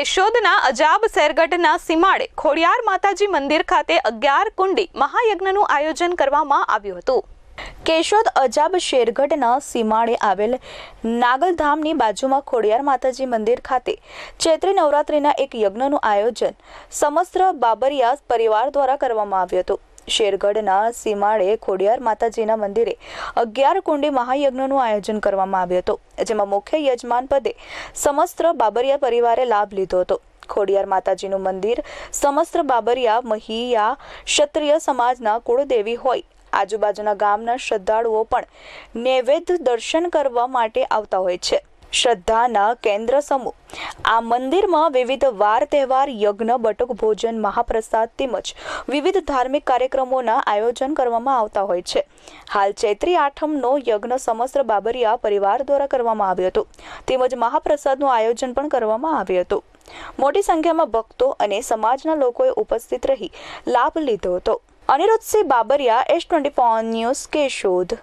કેશોદના અજાબ શેરગઢના સીમાડે ખોડિયાર માતાજી મંદિર ખાતે અગિયાર કુંડી મહાયજ્ઞનું આયોજન કરવામાં આવ્યું હતું. કેશોદ અજાબ શેરગઢના સીમાડે આવેલ નાગલધામની બાજુમાં ખોડિયાર માતાજી મંદિર ખાતે ચૈત્રી નવરાત્રિના એક યજ્ઞનું આયોજન સમસ્ત બાબરિયા પરિવાર દ્વારા કરવામાં આવ્યું હતું. શેરગઢના સીમાડે ખોડિયાર માતાજીના મંદિરે અગિયાર કુંડી મહાયજ્ઞનું આયોજન કરવામાં આવ્યું હતું, જેમાં મુખ્ય યજમાન પદે સમસ્ત બાબરિયા પરિવારે લાભ લીધો હતો. ખોડિયાર માતાજીનું મંદિર સમસ્ત બાબરિયા, મહિયા, ક્ષત્રિય સમાજના કુળદેવી હોય. આજુબાજુના ગામના શ્રદ્ધાળુઓ પણ નૈવેદ્ય દર્શન કરવા માટે આવતા હોય છે. શ્રદ્ધાના કેન્દ્ર સમૂહ. આ મંદિરમાં વિવિધ વાર તહેવાર, યજ્ઞ, બટુક ભોજન, મહાપ્રસાદ તેમજ વિવિધ ધાર્મિક કાર્યક્રમોના આયોજન કરવામાં આવતા હોય છે. હાલ ચૈત્રી આઠમનો યજ્ઞ સમસ્ત બાબરિયા પરિવાર દ્વારા કરવામાં આવ્યો હતો. તેમજ મહાપ્રસાદનું આયોજન પણ કરવામાં આવ્યું હતું. મોટી સંખ્યામાં ભક્તો અને સમાજના લોકોએ ઉપસ્થિત રહી લાભ લીધો હતો. Anirudhsinh Babariya, S twenty news Keshod.